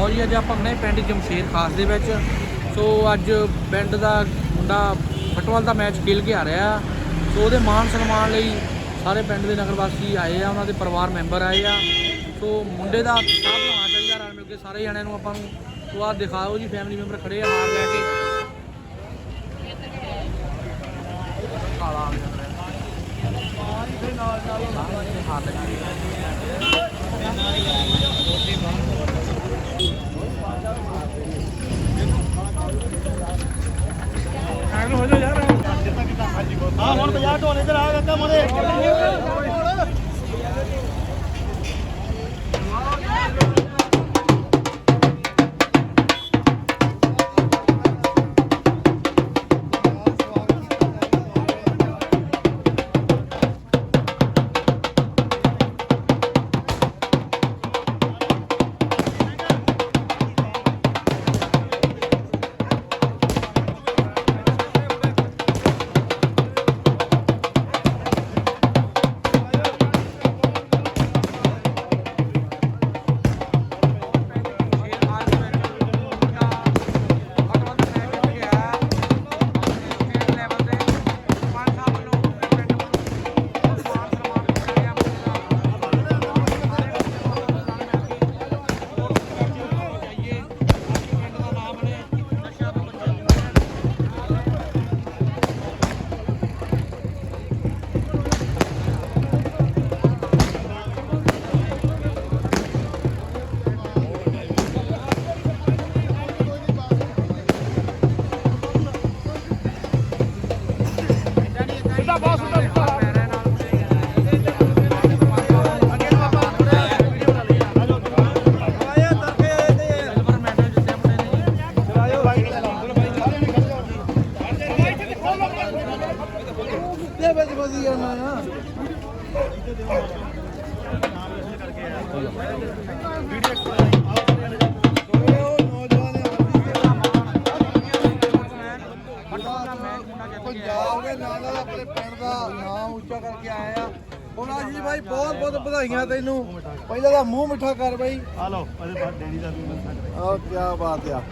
ਲਓ ਜੀ ਅੱਜ ਆਪਾਂ ਖੜੇ ਪਿੰਡ ਜਮਸ਼ੇਰ ਖਾਸ ਦੇ ਵਿੱਚ। ਸੋ ਅੱਜ ਪਿੰਡ ਦਾ ਮੁੰਡਾ ਫੁੱਟਬਾਲ ਦਾ ਮੈਚ ਖੇਲ ਕੇ ਆ ਰਿਹਾ। ਸੋ ਉਹਦੇ ਮਾਣ ਸਨਮਾਨ ਲਈ ਸਾਰੇ ਪਿੰਡ ਦੇ ਨਗਰ ਵਾਸੀ ਆਏ ਆ ਉਹਨਾਂ ਦੇ ਪਰਿਵਾਰ ਮੈਂਬਰ ਆਏ ਆ। ਸੋ ਮੁੰਡੇ ਦਾ ਸਾਥ ਹੋਣਾ ਚਾਹੀਦਾ ਰਲ ਮਿਲ ਕੇ ਸਾਰੇ ਜਣਿਆਂ ਨੂੰ ਆਪਾਂ ਨੂੰ ਸੋ ਆਹ ਦਿਖਾਓ ਜੀ ਫੈਮਿਲੀ ਮੈਂਬਰ ਖੜੇ ਆ ਹਾਰ ਲੈ ਕੇ। ਕਾਲਾ ਆ ਨਾਲ ਨਾਲ ਹਾਰ ਲੈ ਕੇ ਹਾਂ ਹੁਣ 50 ਮੋਰੇ ਪੰਜਾਬ ਦੇ। ਨਾਂ ਨਾਲ ਆਪਣੇ ਪਿੰਡ ਦਾ ਨਾਮ ਉੱਚਾ ਕਰਕੇ ਆਇਆ ਆ। ਹੁਣ ਜੀ ਭਾਈ ਬਹੁਤ ਬਹੁਤ ਵਧਾਈਆਂ ਤੈਨੂੰ। ਪਹਿਲਾਂ ਤਾਂ ਮੂੰਹ ਮਿੱਠਾ ਕਰ ਬਾਈ। ਆ ਲਓ ਉਹਦੇ ਬਾਅਦ ਡੈਡੀ ਦਾ ਵੀ ਆ ਕੀ ਬਾਤ ਆ।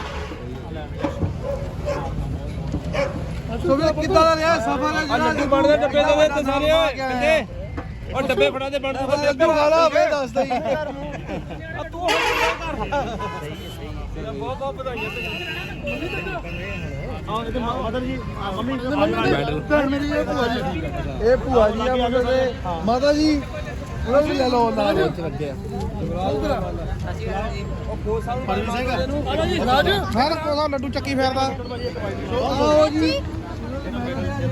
ਸੋ ਵੀ ਕਿੱਦਾਂ ਦਾ ਰਿਹਾ? ਸਫਰ ਹੈ ਜਿਹੜਾ ਲੱਡੂ ਬਣਦੇ ਡੱਬੇ ਦੇ ਵਿੱਚ ਸਾਰੇ ਓਏ, ਕਿੱਥੇ? ਉਹ ਡੱਬੇ ਫੜਾ ਦੇ ਬਣਦੇ ਬੰਦੇ ਲੱਡੂ ਖਾ ਲਾ ਫੇਰ ਦੱਸ ਦਈ ਮਦਰ ਜੀ ਆ ਮੰਮੀ ਮੇਰੀ ਇਹ ਭੂਆ ਜੀ ਇਹ ਭੂਆ ਜੀ ਆ ਮਤਲਬ ਦੇ। ਮਾਤਾ ਜੀ ਉਹਨਾਂ ਨੂੰ ਵੀ ਲੈ ਲਓ ਨਾਲ ਵਿੱਚ ਲੱਗੇ ਆ ਪਰਵੀ ਸਿੰਘ ਰਾਜ ਫੇਰ ਕੋਸਾ ਲੱਡੂ ਚੱਕੀ ਫੇਰਦਾ ਆਓ ਜੀ।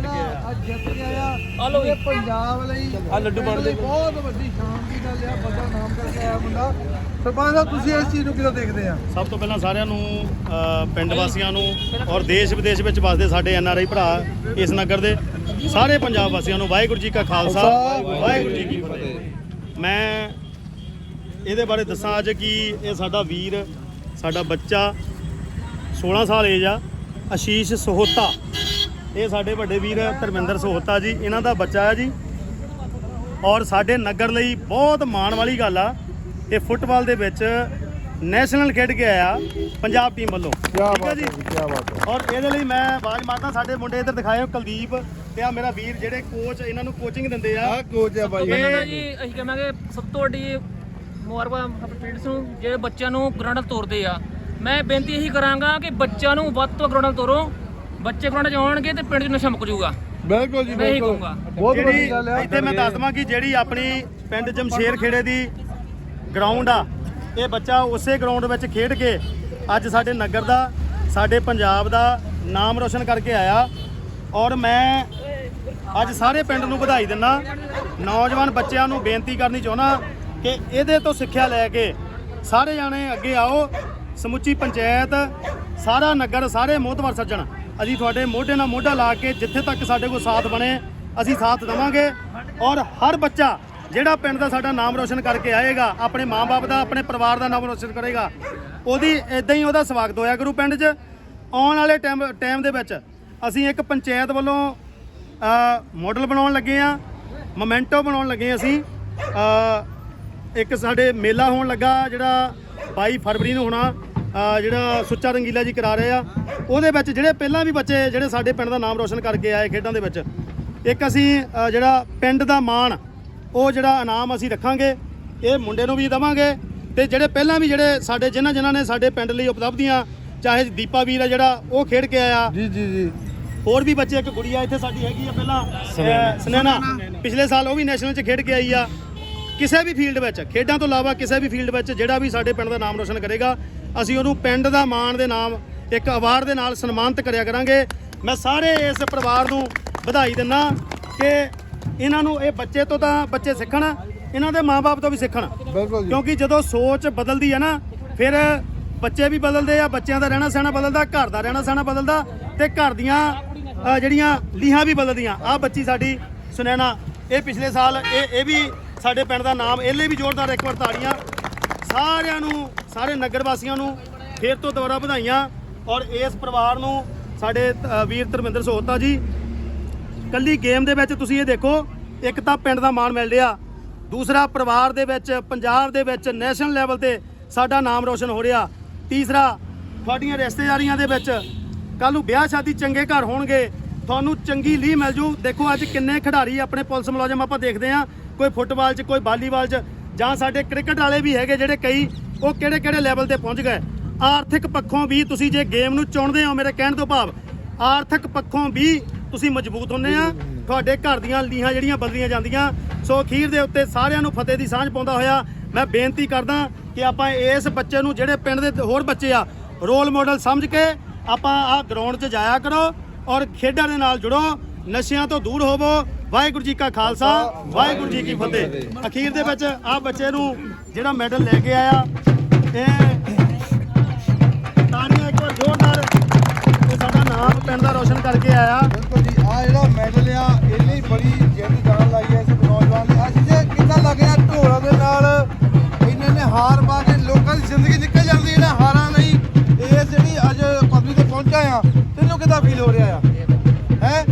ਅੱਜ ਜਿੱਤ ਗਿਆ ਆ। ਲੋ ਇਹ ਪੰਜਾਬ ਲਈ ਆ ਲੱਡੂ ਬਣਦੇ ਬਹੁਤ ਵੱਡੀ ਸ਼ਾਨ ਦੀ ਗੱਲ ਆ। ਵੱਡਾ ਨਾਮ ਕਰਕੇ ਆਇਆ ਮੁੰਡਾ। ਸਰਪੰਚ ਸਾਹਿਬ ਤੁਸੀਂ ਇਸ ਚੀਜ਼ ਨੂੰ ਕਿਵੇਂ ਦੇਖਦੇ ਆ? ਸਭ ਤੋਂ ਪਹਿਲਾਂ ਸਾਰਿਆਂ ਨੂੰ ਪਿੰਡ ਵਾਸੀਆਂ ਨੂੰ ਔਰ ਦੇਸ਼ ਵਿਦੇਸ਼ ਵਿੱਚ ਵਸਦੇ ਸਾਡੇ ਐਨ ਆਰ ਆਈ ਭਰਾ ਇਸ ਨਗਰ ਦੇ ਸਾਰੇ ਪੰਜਾਬ ਵਾਸੀਆਂ ਨੂੰ ਵਾਹਿਗੁਰੂ ਜੀ ਕਾ ਖਾਲਸਾ ਵਾਹਿਗੁਰੂ ਜੀ ਕੀ ਫਤਿਹ। ਮੈਂ ਇਹਦੇ ਬਾਰੇ ਦੱਸਾਂ ਅੱਜ ਕਿ ਇਹ ਸਾਡਾ ਵੀਰ ਸਾਡਾ ਬੱਚਾ 16 ਸਾਲ ਏਜ ਆ ਆਸ਼ੀਸ਼ ਸੋਹਤਾ। ਇਹ ਸਾਡੇ ਵੱਡੇ ਵੀਰ ਧਰਮਿੰਦਰ ਸੋਹਤਾ ਜੀ ਇਹਨਾਂ ਦਾ ਬੱਚਾ ਹੈ ਜੀ। ਔਰ ਸਾਡੇ ਨਗਰ ਲਈ ਬਹੁਤ ਮਾਣ ਵਾਲੀ ਗੱਲ ਆ ਇਹ ਫੁੱਟਬਾਲ ਦੇ ਵਿੱਚ ਨੈਸ਼ਨਲ ਖੇਡ ਕੇ ਆਇਆ ਪੰਜਾਬ ਟੀਮ ਵੱਲੋਂ। ਕੀ ਠੀਕ ਹੈ ਜੀ? ਕੀ ਬਾਤ ਹੈ। ਔਰ ਇਹਦੇ ਲਈ ਮੈਂ ਆਵਾਜ਼ ਮਾਰਦਾ ਸਾਡੇ ਮੁੰਡੇ ਇੱਧਰ ਦਿਖਾਇਓ ਕੁਲਦੀਪ ਤੇ ਆ ਮੇਰਾ ਵੀਰ ਜਿਹੜੇ ਕੋਚ ਇਹਨਾਂ ਨੂੰ ਕੋਚਿੰਗ ਦਿੰਦੇ ਆ। ਆ ਕੋਚ ਆ ਬਾਈ। ਇਹਨਾਂ ਦਾ ਜੀ ਅਸੀਂ ਕਹਾਂਗੇ ਸਭ ਤੋਂ ਵੱਡੀ ਮੁਬਾਰਕਾਂ ਆਪਣੇ ਪੇਰੈਂਟਸ ਨੂੰ ਜਿਹੜੇ ਬੱਚਿਆਂ ਨੂੰ ਗਰਾਊਂਡ 'ਤੇ ਤੋਰਦੇ ਆ। ਮੈਂ ਬੇਨਤੀ ਇਹੀ ਕਰਾਂਗਾ ਕਿ ਬੱਚਿਆਂ ਨੂੰ ਵੱਧ ਤੋਂ ਗਰਾਊਂਡ 'ਤੇ ਤੋਰੋ। ਬੱਚੇ ਗਰਾਊਂਡ 'ਚ ਆਉਣਗੇ ਤੇ ਪਿੰਡ 'ਚ ਨਸ਼ਾ ਮੁੱਕ ਜਾਊਗਾ। ਬਿਲਕੁਲ ਜੀ ਮੈਂ ਇਹੀ ਬਿਲਕੁਲ। ਕਹੂੰਗਾ। ਬਹੁਤ ਵੱਡੀ ਗੱਲ ਆ ਇੱਥੇ ਮੈਂ ਦੱਸ ਦਵਾਂ ਕਿ ਜਿਹੜੀ ਆਪਣੀ ਪਿੰਡ ਜਮਸ਼ੇਰ ਖੇੜੇ ਦੀ ਗਰਾਊਂਡ ਆ ਇਹ ਬੱਚਾ ਉਸੇ ਗਰਾਊਂਡ ਵਿੱਚ ਖੇਡ ਕੇ ਅੱਜ ਸਾਡੇ ਨਗਰ ਦਾ ਸਾਡੇ ਪੰਜਾਬ ਦਾ ਨਾਮ ਰੋਸ਼ਨ ਕਰਕੇ ਆਇਆ। ਔਰ ਮੈਂ ਅੱਜ ਸਾਰੇ ਪਿੰਡ ਨੂੰ ਵਧਾਈ ਦਿੰਦਾ। ਨੌਜਵਾਨ ਬੱਚਿਆਂ ਨੂੰ ਬੇਨਤੀ ਕਰਨੀ ਚਾਹੁੰਦਾ ਕਿ ਇਹਦੇ ਤੋਂ ਸਿੱਖਿਆ ਲੈ ਕੇ ਸਾਰੇ ਜਾਣੇ ਅੱਗੇ ਆਓ। ਸਮੁੱਚੀ ਪੰਚਾਇਤ ਸਾਰਾ ਨਗਰ ਸਾਰੇ ਮੋਹਤਵਰ ਸੱਜਣ। ਅਸੀਂ ਤੁਹਾਡੇ ਮੋਢੇ ਨਾਲ ਮੋਢਾ ਲਾ ਕੇ ਜਿੱਥੇ ਤੱਕ ਸਾਡੇ ਕੋਲ ਸਾਥ ਬਣੇ, ਅਸੀਂ ਸਾਥ ਦੇਵਾਂਗੇ। ਔਰ ਹਰ ਬੱਚਾ ਜਿਹੜਾ ਪਿੰਡ ਦਾ ਸਾਡਾ ਨਾਮ ਰੋਸ਼ਨ ਕਰਕੇ ਆਏਗਾ, ਆਪਣੇ ਮਾਪੇ ਦਾ, ਆਪਣੇ ਪਰਿਵਾਰ ਦਾ ਨਾਮ ਰੋਸ਼ਨ ਕਰੇਗਾ, ਉਹਦੀ ਇਦਾਂ ਹੀ ਉਹਦਾ ਸਵਾਗਤ ਹੋਇਆ ਕਰੂ ਪਿੰਡ 'ਚ। ਆਉਣ ਵਾਲੇ ਟਾਈਮ ਟਾਈਮ ਦੇ ਵਿੱਚ ਅਸੀਂ ਇੱਕ ਪੰਚਾਇਤ ਵੱਲੋਂ ਮਾਡਲ ਬਣਾਉਣ ਲੱਗੇ ਆ ਮੋਮੈਂਟੋ ਬਣਾਉਣ ਲੱਗੇ ਅਸੀਂ। ਇੱਕ ਸਾਡੇ ਮੇਲਾ ਹੋਣ ਲੱਗਾ, ਜਿਹੜਾ 22 ਫਰਵਰੀ ਨੂੰ ਹੋਣਾ। ਜਿਹੜਾ ਸੁੱਚਾ ਰੰਗੀਲਾ ਜੀ ਕਰਾ ਰਹੇ ਆ ਉਹਦੇ ਵਿੱਚ ਜਿਹੜੇ ਪਹਿਲਾਂ ਵੀ ਬੱਚੇ ਜਿਹੜੇ ਸਾਡੇ ਪਿੰਡ ਦਾ ਨਾਮ ਰੋਸ਼ਨ ਕਰਕੇ ਆਏ ਖੇਡਾਂ ਦੇ ਵਿੱਚ ਇੱਕ ਅਸੀਂ ਜਿਹੜਾ ਪਿੰਡ ਦਾ ਮਾਣ ਉਹ ਜਿਹੜਾ ਇਨਾਮ ਅਸੀਂ ਰੱਖਾਂਗੇ ਇਹ ਮੁੰਡੇ ਨੂੰ ਵੀ ਦਵਾਂਗੇ ਤੇ ਜਿਹੜੇ ਪਹਿਲਾਂ ਵੀ ਜਿਹੜੇ ਸਾਡੇ ਜਿਨ੍ਹਾਂ ਜਿਨ੍ਹਾਂ ਨੇ ਸਾਡੇ ਪਿੰਡ ਲਈ ਉਪਲਬਧੀਆਂ ਚਾਹੇ ਦੀਪਾ ਵੀਰ ਆ ਜਿਹੜਾ ਉਹ ਖੇਡ ਕੇ ਆਇਆ। ਜੀ ਜੀ ਜੀ। ਹੋਰ ਵੀ ਬੱਚੇ ਇੱਕ ਗੁੜੀਆ ਇੱਥੇ ਸਾਡੀ ਹੈਗੀ ਆ ਪਹਿਲਾਂ ਸੁਨੈਨਾ ਪਿਛਲੇ ਸਾਲ ਉਹ ਵੀ ਨੈਸ਼ਨਲ 'ਚ ਖੇਡ ਕੇ ਆਈ ਆ। ਕਿਸੇ ਵੀ ਫੀਲਡ ਵਿੱਚ ਖੇਡਾਂ ਤੋਂ ਇਲਾਵਾ ਕਿਸੇ ਵੀ ਫੀਲਡ ਵਿੱਚ ਜਿਹੜਾ ਵੀ ਸਾਡੇ ਪਿੰਡ ਦਾ ਨਾਮ ਰੋਸ਼ਨ ਕਰੇਗਾ ਅਸੀਂ ਉਹਨੂੰ ਪਿੰਡ ਦਾ ਮਾਣ ਦੇ ਨਾਮ ਇੱਕ ਅਵਾਰਡ ਦੇ ਨਾਲ ਸਨਮਾਨਿਤ ਕਰਿਆ ਕਰਾਂਗੇ। ਮੈਂ ਸਾਰੇ ਇਸ ਪਰਿਵਾਰ ਨੂੰ ਵਧਾਈ ਦਿੰਦਾ ਕਿ ਇਹਨਾਂ ਨੂੰ ਇਹ ਬੱਚੇ ਤੋਂ ਤਾਂ ਬੱਚੇ ਸਿੱਖਣ ਇਹਨਾਂ ਦੇ ਮਾਪੇ ਤੋਂ ਵੀ ਸਿੱਖਣ। ਕਿਉਂਕਿ ਜਦੋਂ ਸੋਚ ਬਦਲਦੀ ਹੈ ਨਾ ਫਿਰ ਬੱਚੇ ਵੀ ਬਦਲਦੇ ਆ ਬੱਚਿਆਂ ਦਾ ਰਹਿਣਾ ਸਹਿਣਾ ਬਦਲਦਾ ਘਰ ਦਾ ਰਹਿਣਾ ਸਹਿਣਾ ਬਦਲਦਾ ਤੇ ਘਰ ਦੀਆਂ ਜਿਹੜੀਆਂ ਲੀਹਾਂ ਵੀ ਬਦਲਦੀਆਂ। ਆ ਬੱਚੀ ਸਾਡੀ ਸੁਨੈਨਾ ਇਹ ਪਿਛਲੇ ਸਾਲ ਇਹ ਇਹ ਵੀ ਸਾਡੇ ਪਿੰਡ ਦਾ ਨਾਮ ਇਹਲੇ ਵੀ ਜ਼ੋਰਦਾਰ ਇੱਕ ਵਾਰ ਤਾੜੀਆਂ ਸਾਰਿਆਂ ਨੂੰ, ਸਾਰੇ ਨਗਰ ਵਾਸੀਆਂ ਨੂੰ ਫੇਰ ਤੋਂ ਦੁਬਾਰਾ ਵਧਾਈਆਂ ਔਰ ਇਸ ਪਰਿਵਾਰ ਨੂੰ ਸਾਡੇ ਵੀਰ ਧਰਮਿੰਦਰ ਸੋਹਤਾ ਜੀ, ਕੱਲੀ ਗੇਮ ਦੇ ਵਿੱਚ ਤੁਸੀਂ ਇਹ ਦੇਖੋ, ਇੱਕ ਤਾਂ ਪਿੰਡ ਦਾ ਮਾਣ ਮਿਲ ਰਿਹਾ, ਦੂਸਰਾ ਪਰਿਵਾਰ ਦੇ ਵਿੱਚ, ਪੰਜਾਬ ਦੇ ਵਿੱਚ ਨੈਸ਼ਨਲ ਲੈਵਲ ਤੇ ਸਾਡਾ ਨਾਮ ਰੋਸ਼ਨ ਹੋ ਰਿਹਾ, ਤੀਸਰਾ ਤੁਹਾਡੀਆਂ ਰਿਸ਼ਤੇਦਾਰੀਆਂ ਦੇ ਵਿੱਚ ਕੱਲ ਨੂੰ ਵਿਆਹ ਸ਼ਾਦੀ ਚੰਗੇ ਘਰ ਹੋਣਗੇ, ਤੁਹਾਨੂੰ ਚੰਗੀ ਲੀਹ ਮਿਲ ਜੂ। ਦੇਖੋ ਅੱਜ ਕਿੰਨੇ ਖਿਡਾਰੀ ਆਪਣੇ ਪੁਲਿਸ ਮੁਲਾਜ਼ਮ ਆਪਾਂ ਦੇਖਦੇ ਆ ਕੋਈ ਫੁੱਟਬਾਲ 'ਚ, ਕੋਈ ਵਾਲੀਬਾਲ 'ਚ ਜਾਂ ਸਾਡੇ ਕ੍ਰਿਕਟ ਵਾਲੇ ਵੀ ਹੈਗੇ ਜਿਹੜੇ ਕਈ, ਉਹ ਕਿਹੜੇ ਕਿਹੜੇ ਲੈਵਲ ਤੇ ਪਹੁੰਚ ਗਏ। ਆਰਥਿਕ ਪੱਖੋਂ ਵੀ ਤੁਸੀਂ ਜੇ ਗੇਮ ਨੂੰ ਚੁਣਦੇ ਹੋ ਮੇਰੇ ਕਹਿਣ ਤੋਂ ਭਾਵ, ਆਰਥਿਕ ਪੱਖੋਂ ਵੀ ਤੁਸੀਂ ਮਜ਼ਬੂਤ ਹੁੰਨੇ ਆ। ਤੁਹਾਡੇ ਘਰ ਦੀਆਂ ਲੀਹਾਂ ਜਿਹੜੀਆਂ ਬਦਲੀਆਂ ਜਾਂਦੀਆਂ, ਸੋ ਅਖੀਰ ਦੇ ਉੱਤੇ ਸਾਰਿਆਂ ਨੂੰ ਫਤਿਹ ਦੀ ਸਾਂਝ ਪਾਉਂਦਾ ਹੋਇਆ, ਮੈਂ ਬੇਨਤੀ ਕਰਦਾ ਕਿ ਆਪਾਂ ਇਸ ਬੱਚੇ ਨੂੰ ਜਿਹੜੇ ਪਿੰਡ ਦੇ ਹੋਰ ਬੱਚੇ ਆ ਰੋਲ ਮਾਡਲ ਸਮਝ ਕੇ ਆਪਾਂ ਆਹ ਗਰਾਊਂਡ 'ਚ ਜਾਇਆ ਕਰੋ ਔਰ ਖੇਡਾਂ ਦੇ ਨਾਲ ਜੁੜੋ, ਨਸ਼ਿਆਂ ਤੋਂ ਦੂਰ ਹੋਵੋ ਵਾਹਿਗੁਰੂ ਜੀ ਕਾ ਖਾਲਸਾ, ਵਾਹਿਗੁਰੂ ਜੀ ਕੀ ਫਤਿਹ। ਅਖੀਰ ਦੇ ਵਿੱਚ ਆਹ ਬੱਚੇ ਨੂੰ ਜਿਹੜਾ ਮੈਡਲ ਲੈ ਕੇ ਆਇਆ, ਇਹ ਤਾੜੀਆਂ ਇੱਕ ਵਾਰ ਜ਼ੋਰਦਾਰ ਇਹ ਸਾਡਾ ਨਾਮ ਪਿੰਡ ਦਾ ਰੋਸ਼ਨ ਕਰਕੇ ਆਇਆ। ਬਿਲਕੁਲ ਜੀ, ਆ ਜਿਹੜਾ ਮੈਡਲ ਆ, ਇੰਨੀ ਬੜੀ ਜਿੰਦ ਜਾਨ ਲਾਈ ਹੈ ਇਸ ਨੌਜਵਾਨ ਨੇ ਅੱਜ ਜੇ ਕਿੱਦਾਂ ਲੱਗ ਰਿਹਾ ਢੋਲਾਂ ਦੇ ਨਾਲ? ਇਹਨਾਂ ਨੇ ਹਾਰ ਪਾ ਕੇ ਲੋਕਾਂ ਦੀ ਜ਼ਿੰਦਗੀ ਨਿਕਲ ਜਾਂਦੀ ਹੈ ਹਾਰਾਂ ਨਹੀਂ। ਇਹ ਜਿਹੜੀ ਅੱਜ ਪਦਵੀ ਤੇ ਪਹੁੰਚਾ ਆ, ਤੈਨੂੰ ਕਿੱਦਾਂ ਫੀਲ ਹੋ ਰਿਹਾ ਆ? ਹੈ?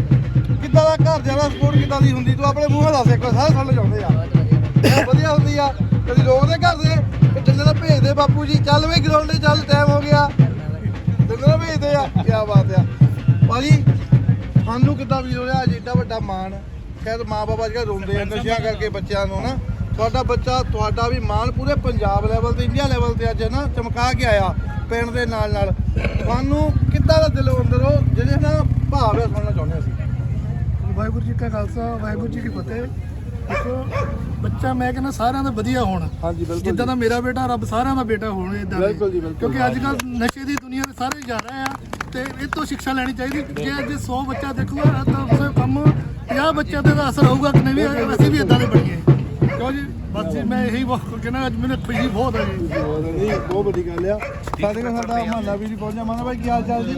ਕਿੱਦਾਂ ਦਾ ਸਪੋਰਟ ਕਿੱਦਾਂ ਦੀ ਹੁੰਦੀ? ਤੂੰ ਆਪਣੇ ਮੂੰਹੋਂ ਦੱਸ ਇੱਕ ਵਾਰ ਸਾਰੇ ਸਾਨੂੰ ਚਾਹੁੰਦੇ ਆ। ਵਧੀਆ ਹੁੰਦੀ ਆ। ਕਦੀ ਲੋਕ ਦੇ ਘਰ ਦੇ ਡੰਡੇ ਦਾ ਭੇਜਦੇ ਬਾਪੂ ਜੀ ਚੱਲ ਵੇ ਗਰਾਊਂਡ ਤੇ ਚੱਲ ਟਾਈਮ ਹੋ ਗਿਆ। ਡੰਡੇ ਦਾ ਭੇਜਦੇ ਆ ਕੀ ਬਾਤ ਆ। ਭਾਜੀ ਸਾਨੂੰ ਕਿੱਦਾਂ ਵੀ ਹੋ ਰਿਹਾ ਅੱਜ ਏਡਾ ਵੱਡਾ ਮਾਣ। ਸ਼ਾਇਦ ਮਾਂ ਬਾਪ ਅੱਜ ਕੱਲ੍ਹ ਰੋਂਦੇ ਆ ਨਸ਼ਿਆਂ ਕਰਕੇ ਬੱਚਿਆਂ ਨੂੰ ਨਾ। ਤੁਹਾਡਾ ਬੱਚਾ ਤੁਹਾਡਾ ਵੀ ਮਾਣ ਪੂਰੇ ਪੰਜਾਬ ਲੈਵਲ ਤੇ ਇੰਡੀਆ ਲੈਵਲ ਤੇ ਅੱਜ ਨਾ ਚਮਕਾ ਕੇ ਆਇਆ ਪਿੰਡ ਦੇ ਨਾਲ ਨਾਲ ਤੁਹਾਨੂੰ ਕਿੱਦਾਂ ਦਾ ਦਿਲੋਂ ਅੰਦਰੋਂ ਜਿਹੜੇ ਨਾ ਭਾਵ ਹੈ ਸੁਣਨਾ ਚਾਹੁੰਦੇ ਅਸੀਂ। ਵਾਹਿਗੁਰੂ ਜੀ ਕਾ ਖਾਲਸਾ ਵਾਹਿਗੁਰੂ ਜੀ ਕੀ ਫਤਿਹ। ਦੇਖੋ ਬੱਚਾ ਮੈਂ ਕਹਿੰਦਾ ਸਾਰਿਆਂ ਦਾ ਵਧੀਆ ਹੋਣਾ। ਹਾਂਜੀ ਬਿਲਕੁਲ ਜਿੱਦਾਂ ਦਾ ਮੇਰਾ ਬੇਟਾ ਰੱਬ ਸਾਰਿਆਂ ਦਾ ਬੇਟਾ ਹੋਣਾ ਇਦਾਂ ਬਿਲਕੁਲ ਜੀ, ਬਿਲਕੁਲ। ਕਿਉਂਕਿ ਅੱਜ ਕੱਲ ਨਸ਼ੇ ਦੀ ਦੁਨੀਆ ਦੇ ਸਾਰੇ ਜਾ ਰਹੇ ਆ ਤੇ ਇਹ ਤੋਂ ਸਿੱਖਿਆ ਲੈਣੀ ਚਾਹੀਦੀ। ਜੇ ਅੱਜ 100 ਬੱਚਾ ਦੇਖੂਗਾ ਤਾਂ ਉਸ ਕੰਮ 50 ਬੱਚਿਆਂ ਤੇ ਦਾ ਅਸਰ ਹੋਊਗਾ ਕਿ ਨਹੀਂ ਵੀ ਅਸੀਂ ਵੀ ਇਦਾਂ ਦੇ ਬਣੀਏ। ਕਿਉਂ ਜੀ? ਬਸ ਜੀ ਮੈਂ ਇਹੀ ਕਹਿੰਦਾ ਅੱਜ ਮੈਨੂੰ ਖੁਸ਼ੀ ਬਹੁਤ ਹੈ ਜੀ। ਨਹੀਂ ਬਹੁਤ ਵੱਡੀ ਗੱਲ ਆ। ਸਾਡੇ ਕੋਲ ਸਾਡਾ ਮਹੱਲਾ ਵੀ ਜੀ ਪਹੁੰਚਿਆ। ਮਾਨਾ ਭਾਈ ਕੀ ਹਾਲ ਚਾਲ ਜੀ?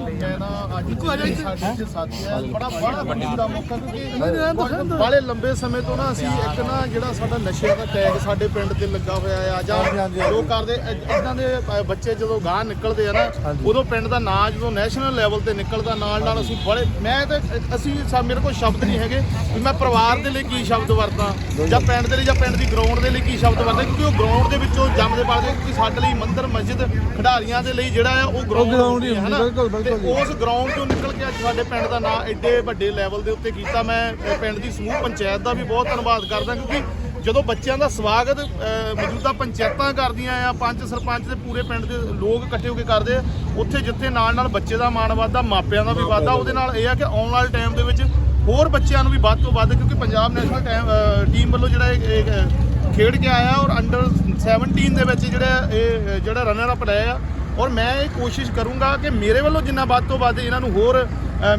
ਇੱਕੋ ਆ ਜਾਈ ਸਾਡੇ ਸਾਥੀ ਹੈ ਬੜਾ ਬੜਾ ਵੱਡੀ ਦਾ ਮੌਕਾ ਕਿਉਂਕਿ ਨਹੀਂ, ਤਾਂ ਬਾਲੇ ਲੰਬੇ ਸਮੇਂ ਤੋਂ ਨਾ ਅਸੀਂ ਇੱਕ ਨਾ ਜਿਹੜਾ ਸਾਡਾ ਨਸ਼ੇ ਦਾ ਟੈਗ ਸਾਡੇ ਪਿੰਡ ਤੇ ਲੱਗਾ ਹੋਇਆ ਆ ਜਾਂ ਹਾਂਜੀ, ਹਾਂਜੀ। ਲੋਕ ਕਰਦੇ ਇਦਾਂ ਦੇ ਅ, ਬੱਚੇ ਜਦੋਂ ਗਾਹ ਨਿਕਲਦੇ ਆ ਨਾ ਉਦੋਂ ਪਿੰਡ ਦਾ ਨਾਂ ਜਦੋਂ ਨੈਸ਼ਨਲ ਲੈਵਲ ਤੇ ਨਿਕਲਦਾ ਨਾਲ ਨਾਲ ਅਸੀਂ ਬੜੇ ਮੈਂ ਤੇ ਅਸੀਂ ਮੇਰੇ ਕੋਲ ਸ਼ਬਦ ਨਹੀਂ ਹੈਗੇ ਵੀ ਮੈਂ ਪਰਿਵਾਰ ਦੇ ਲਈ ਕੀ ਸ਼ਬਦ ਵਰਤਾਂ ਜਾਂ ਪਿੰਡ ਦੇ ਲਈ ਜਾਂ ਪਿੰਡ ਦੀ ਗਰਾਊਂਡ ਦੇ ਲਈ ਕੀ ਸ਼ਬਦ ਵਰਤਾਂ ਕਿਉਂਕਿ ਉਹ ਗਰਾਊਂਡ ਦੇ ਵਿੱਚੋਂ ਜੰਮਦੇ ਪਲਦੇ ਕਿਉਂਕਿ ਸਾਡੇ ਲਈ ਮੰਦਿਰ ਮਸਜਿਦ ਖਿਡਾਰੀਆਂ ਦੇ ਲਈ ਜਿਹੜਾ ਆ ਉਹ ਗਰਾਊਂਡ ਹੀ ਹੁੰਦੀ, ਬਿਲਕੁਲ, ਬਿਲਕੁਲ ਜੀ। ਉਸ ਗਰਾਊਂਡ ਤੋਂ ਨਿਕਲ ਕੇ ਅੱਜ ਸਾਡੇ ਪਿੰਡ ਦਾ ਨਾਂ ਐਡੇ ਵੱਡੇ ਲੈਵਲ ਦੇ ਉੱਤੇ ਕੀਤਾ। ਮੈਂ ਪਿੰਡ ਦੀ ਸਮੂਹ ਪੰਚਾਇਤ ਦਾ ਵੀ ਬਹੁਤ ਧੰਨਵਾਦ ਕਰਦਾ ਕਿਉਂਕਿ ਜਦੋਂ ਬੱਚਿਆਂ ਦਾ ਸਵਾਗਤ ਮੌਜੂਦਾ ਪੰਚਾਇਤਾਂ ਕਰਦੀਆਂ ਆ ਪੰਚ ਸਰਪੰਚ ਤੇ ਪੂਰੇ ਪਿੰਡ ਦੇ ਲੋਕ ਇਕੱਠੇ ਹੋ ਕੇ ਕਰਦੇ ਉੱਥੇ ਜਿੱਥੇ ਨਾਲ ਨਾਲ ਬੱਚੇ ਦਾ ਮਾਣ ਵੱਧਦਾ ਮਾਪਿਆਂ ਦਾ ਵੀ ਵੱਧਦਾ ਉਹਦੇ ਨਾਲ ਇਹ ਆ ਕਿ ਆਉਣ ਵਾਲੇ ਟਾਈਮ ਦੇ ਵਿੱਚ ਹੋਰ ਬੱਚਿਆਂ ਨੂੰ ਵੀ ਵੱਧ ਤੋਂ ਵੱਧ ਕਿਉਂਕਿ ਪੰਜਾਬ ਨੈਸ਼ਨਲ ਟੀਮ ਵੱਲੋਂ ਜਿਹੜਾ ਇਹ ਖੇਡ ਕੇ ਆਇਆ ਔਰ ਅੰਡਰ 17 ਦੇ ਵਿੱਚ ਜਿਹੜਾ ਇਹ ਜਿਹੜਾ ਰਨਰ ਅਪ ਰਿਹਾ ਆ। ਔਰ ਮੈਂ ਇਹ ਕੋਸ਼ਿਸ਼ ਕਰੂੰਗਾ ਕਿ ਮੇਰੇ ਵੱਲੋਂ ਜਿੰਨਾ ਵੱਧ ਤੋਂ ਵੱਧ ਇਹਨਾਂ ਨੂੰ ਹੋਰ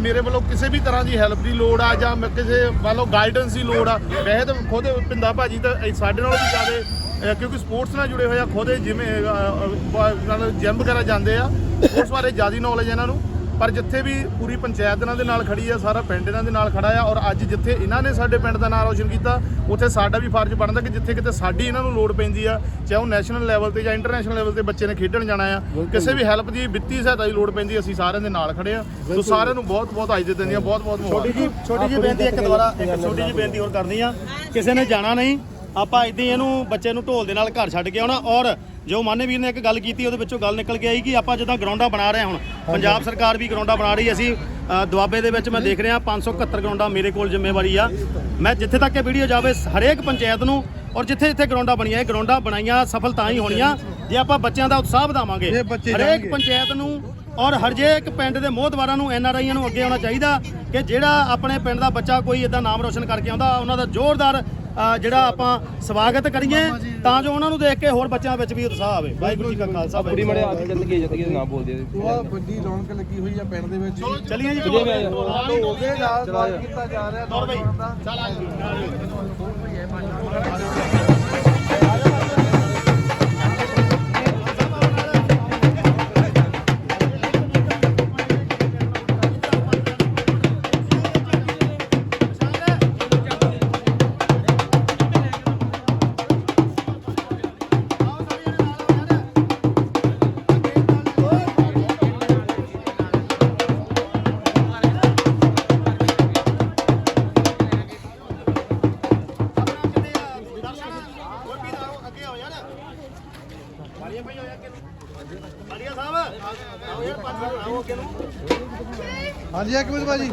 ਮੇਰੇ ਵੱਲੋਂ ਕਿਸੇ ਵੀ ਤਰ੍ਹਾਂ ਦੀ ਹੈਲਪ ਦੀ ਲੋੜ ਆ ਜਾਂ ਮੈਂ ਕਿਸੇ ਵੱਲੋਂ ਗਾਈਡੈਂਸ ਦੀ ਲੋੜ ਆ, ਵੈਸੇ ਤਾਂ ਖੁਦ ਪਿੰਦਾ ਭਾਜੀ ਤਾਂ ਸਾਡੇ ਨਾਲ ਵੀ ਜ਼ਿਆਦਾ ਕਿਉਂਕਿ ਸਪੋਰਟਸ ਨਾਲ ਜੁੜੇ ਹੋਏ ਆ, ਖੁਦ ਜਿਵੇਂ ਨਾਲ ਜਿਮ ਵਗੈਰਾ ਜਾਂਦੇ ਆ, ਉਸ ਬਾਰੇ ਜ਼ਿਆਦਾ ਨੌਲੇਜ ਇਹਨਾਂ ਨੂੰ। ਪਰ ਜਿੱਥੇ ਵੀ ਪੂਰੀ ਪੰਚਾਇਤ ਇਹਨਾਂ ਦੇ ਨਾਲ ਖੜੀ ਆ ਸਾਰਾ ਪਿੰਡ ਇਹਨਾਂ ਦੇ ਨਾਲ ਖੜਾ ਆ ਔਰ ਅੱਜ ਜਿੱਥੇ ਇਹਨਾਂ ਨੇ ਸਾਡੇ ਪਿੰਡ ਦਾ ਨਾਮ ਰੋਸ਼ਨ ਕੀਤਾ ਉੱਥੇ ਸਾਡਾ ਵੀ ਫਰਜ਼ ਬਣਦਾ ਕਿ ਜਿੱਥੇ ਕਿਤੇ ਸਾਡੀ ਇਹਨਾਂ ਨੂੰ ਲੋੜ ਪੈਂਦੀ ਆ ਚਾਹੇ ਉਹ ਨੈਸ਼ਨਲ ਲੈਵਲ ਤੇ ਜਾਂ ਇੰਟਰਨੈਸ਼ਨਲ ਲੈਵਲ ਤੇ ਬੱਚੇ ਨੇ ਖੇਡਣ ਜਾਣਾ ਆ ਕਿਸੇ ਵੀ ਹੈਲਪ ਦੀ ਵਿੱਤੀ ਸਹਾਇਤਾ ਦੀ ਲੋੜ ਪੈਂਦੀ ਅਸੀਂ ਸਾਰਿਆਂ ਦੇ ਨਾਲ ਖੜੇ ਆ। ਸੋ ਸਾਰਿਆਂ ਨੂੰ ਬਹੁਤ ਬਹੁਤ ਅੱਜ ਦੇ ਦਿਨ ਦੀਆਂ ਬਹੁਤ ਬਹੁਤ ਛੋਟੀ ਜੀ ਛੋਟੀ ਜੀ ਬੇਨਤੀ ਇੱਕ ਦੁਬਾਰਾ ਇੱਕ ਛੋਟੀ ਜੀ ਬੇਨਤੀ ਹੋਰ ਕਰਨੀ ਆ। ਕਿਸੇ ਨੇ ਜਾਣਾ ਨਹੀਂ ਆਪਾਂ ਇਦਾਂ ਹੀ ਇਹਨੂੰ ਬੱਚੇ ਨੂੰ ਢੋਲ ਦੇ ਨਾਲ ਘਰ ਛੱਡ ਕੇ ਆਉਣਾ ਔਰ ਜੋ ਮਾਨੇ ਵੀਰ ਨੇ ਇੱਕ ਗੱਲ ਕੀਤੀ ਉਹਦੇ ਵਿੱਚੋਂ ਗੱਲ ਨਿਕਲ ਕੇ ਆਈ ਕਿ ਆਪਾਂ ਜਦੋਂ ਗਰਾਊਂਡਾਂ ਬਣਾ ਰਹੇ ਹਾਂ ਹੁਣ ਪੰਜਾਬ ਸਰਕਾਰ ਵੀ ਗਰਾਊਂਡਾਂ ਬਣਾ ਰਹੀ। ਅਸੀਂ ਦੁਆਬੇ ਦੇ ਵਿੱਚ ਮੈਂ ਦੇਖ ਰਿਹਾ 571 ਗਰਾਊਂਡਾਂ ਮੇਰੇ ਕੋਲ ਜ਼ਿੰਮੇਵਾਰੀ ਆ ਮੈਂ ਜਿੱਥੇ ਤੱਕ ਇਹ ਵੀਡੀਓ ਜਾਵੇ ਹਰੇਕ ਪੰਚਾਇਤ ਨੂੰ ਔਰ ਜਿੱਥੇ ਜਿੱਥੇ ਗਰਾਊਂਡਾਂ ਬਣੀਆਂ ਇਹ ਗਰਾਊਂਡਾਂ ਬਣਾਈਆਂ ਸਫਲ ਤਾਂ ਹੀ ਹੋਣੀਆਂ ਜੇ ਆਪਾਂ ਬੱਚਿਆਂ ਦਾ ਉਤਸ਼ਾਹ ਵਧਾਵਾਂਗੇ ਹਰੇਕ। ਪੰਚਾਇਤ ਨੂੰ ਔਰ ਹਰਜੇਕ ਪਿੰਡ ਦੇ ਮੋਹਤਵਾਰਾਂ ਨੂੰ ਐਨਆਰਆਈਆਂ ਨੂੰ ਅੱਗੇ ਆਉਣਾ ਚਾਹੀਦਾ ਕਿ ਜਿਹੜਾ ਆਪਣੇ ਪਿੰਡ ਦਾ ਬੱਚਾ ਕੋਈ ਇਦਾਂ ਨਾਮ ਰੋਸ਼ਨ ਕਰਕੇ ਆਉਂਦਾ ਉਹਨਾਂ ਦਾ ਜ਼ੋਰਦਾਰ ਜਿਹੜਾ ਆਪਾਂ ਸਵਾਗਤ ਕਰੀਏ ਤਾਂ ਜੋ ਉਹਨਾਂ ਨੂੰ ਦੇਖ ਕੇ ਹੋਰ ਬੱਚਿਆਂ ਵਿੱਚ ਵੀ ਉਤਸ਼ਾਹ ਆਵੇ। ਵਾਹਿਗੁਰੂ ਜੀ ਕਾ ਖਾਲਸਾ ਕੁੜੀ ਮੜੇ ਆਪ ਜਿੰਦਗੀ ਜਿੰਦਗੀ ਦੇ ਨਾਮ ਬੋਲਦੇ ਬਹੁਤ ਵੱਡੀ ਰੌਣਕ ਲੱਗੀ ਹੋਈ ਆ ਪਿੰਡ ਦੇ ਵਿੱਚ। ਚਲੀਏ ਜੀ ਆ ਹੋ ਗਏ ਨਾਲ ਸਵਾਗਤ ਕੀਤਾ ਜਾ ਰਿਹਾ ਨੌਜਵਾਨ ਦਾ। ਹਾਂਜੀ ਇੱਕ ਮਿੰਟ ਭਾਜੀ।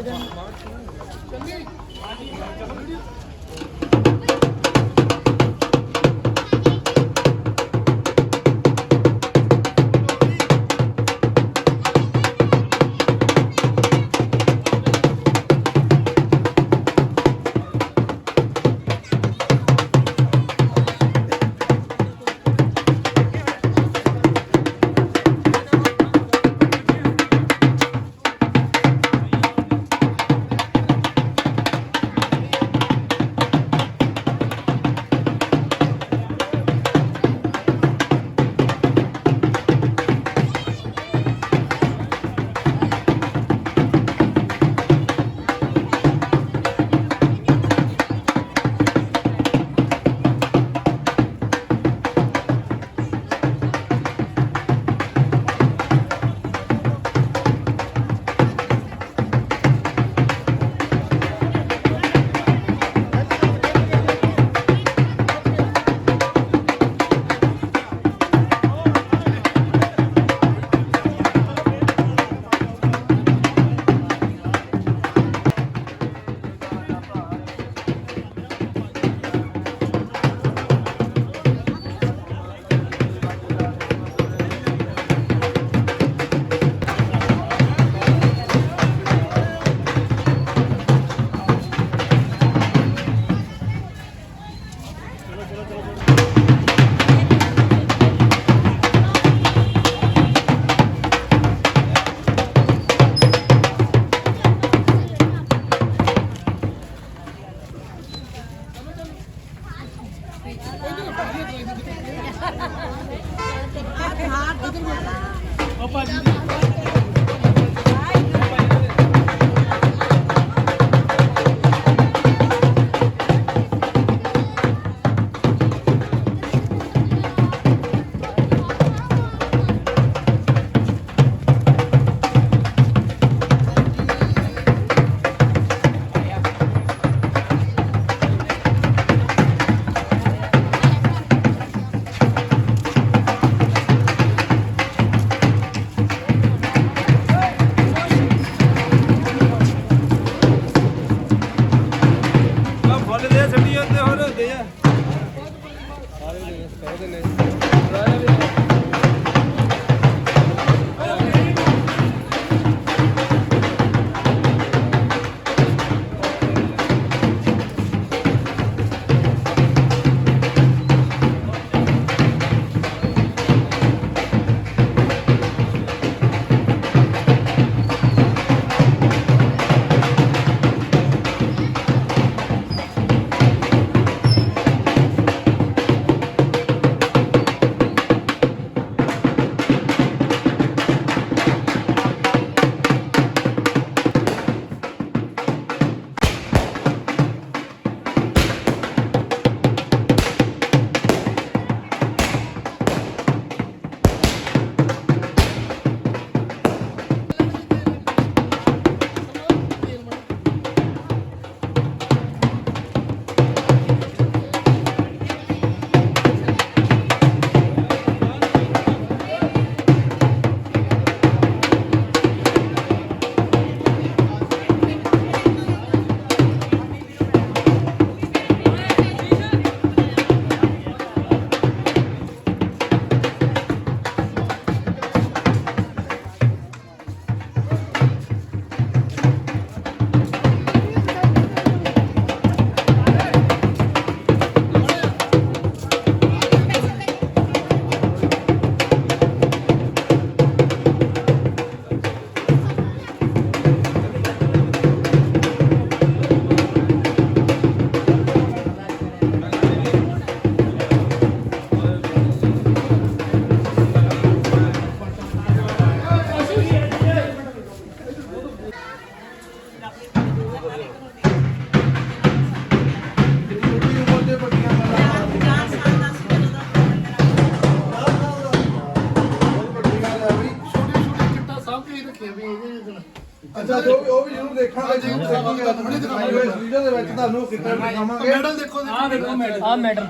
ਅੱਛਾ ਜੋ ਵੀ- ਉਹ ਵੀ ਜ਼ਰੂਰ ਦੇਖਾਂਗੇ ਜੀ ਵੀਡੀਓ ਦੇ ਵਿੱਚ ਤੁਹਾਨੂੰ ਕਿੱਦਾਂ ਦਿਖਾਵਾਂਗੇ। ਮੈਡਲ ਦੇਖੋ ਆ ਦੇਖੋ ਮੈਡਲ।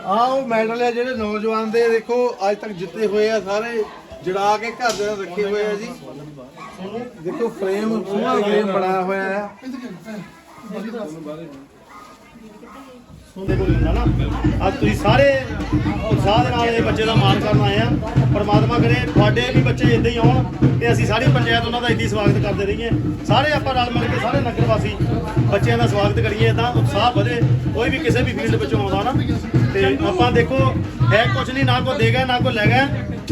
ਆ ਉਹ ਮੈਡਲ ਆ ਜਿਹੜੇ ਨੌਜਵਾਨ ਦੇ ਦੇਖੋ ਅੱਜ ਤੱਕ ਜਿੱਤੇ ਹੋਏ ਆ ਸਾਰੇ। ਜੜਾ ਕੇ ਘਰ ਦੇ ਨਾਲ ਰੱਖੇ ਹੋਏ ਆ ਜੀ। ਦੇਖੋ ਫਰੇਮ ਸੋਹਣਾ ਫਰੇਮ ਬਣਾਇਆ ਹੋਇਆ ਆ। ਸੁਣਦੇ ਕੋਲ ਹੁੰਦਾ ਨਾ। ਅੱਜ ਤੁਸੀਂ ਸਾਰੇ ਉਤਸ਼ਾਹ ਦੇ ਨਾਲ ਇਹ ਬੱਚੇ ਦਾ ਮਾਣ ਕਰਨ ਆਏ ਆ। ਪਰਮਾਤਮਾ ਕਰੇ, ਤੁਹਾਡੇ ਵੀ ਬੱਚੇ ਇਦਾਂ ਹੀ ਆਉਣ ਤੇ ਅਸੀਂ ਸਾਰੀ ਪੰਚਾਇਤ ਉਹਨਾਂ ਦਾ ਇੱਦਾਂ ਹੀ ਸਵਾਗਤ ਕਰਦੇ ਰਹੀਏ। ਸਾਰੇ ਆਪਾਂ ਰਲ ਮਿਲ ਕੇ ਸਾਰੇ ਨਗਰ ਵਾਸੀ ਬੱਚਿਆਂ ਦਾ ਸਵਾਗਤ ਕਰੀਏ, ਇਦਾਂ ਉਤਸ਼ਾਹ ਵਧੇ, ਕੋਈ ਵੀ ਕਿਸੇ ਵੀ ਫੀਲਡ ਵਿੱਚੋਂ ਆਉਂਦਾ ਨਾ। ਤੇ ਆਪਾਂ ਦੇਖੋ, ਹੈ ਕੁਝ ਨਹੀਂ, ਨਾ ਕੋਈ ਦੇਗਾ, ਨਾ ਕੋਈ ਲੈਗਾ,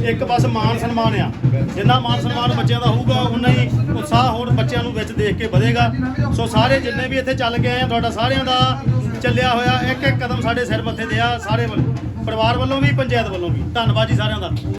ਇੱਕ ਬਸ ਮਾਨ ਸਨਮਾਨ ਆ। ਜਿੰਨਾ ਮਾਨ ਸਨਮਾਨ ਬੱਚਿਆਂ ਦਾ ਹੋਊਗਾ, ਉਨਾ ਹੀ ਉਤਸ਼ਾਹ ਹੋਰ ਬੱਚਿਆਂ ਨੂੰ ਵਿੱਚ ਦੇਖ ਕੇ ਵਧੇਗਾ। ਸੋ ਸਾਰੇ ਜਿੰਨੇ ਵੀ ਇੱਥੇ ਚੱਲ ਕੇ ਆਏ ਆ, ਤੁਹਾਡਾ ਸਾਰਿਆਂ ਦਾ ਚੱਲਿਆ ਹੋਇਆ ਇੱਕ ਇੱਕ ਕਦਮ ਸਾਡੇ ਸਿਰ ਮੱਥੇ ਤੇ ਆ, ਸਾਰੇ ਵੱਲੋਂ ਪਰਿਵਾਰ ਵੱਲੋਂ ਵੀ, ਪੰਚਾਇਤ ਵੱਲੋਂ ਵੀ। ਧੰਨਵਾਦ ਜੀ ਸਾਰਿਆਂ ਦਾ।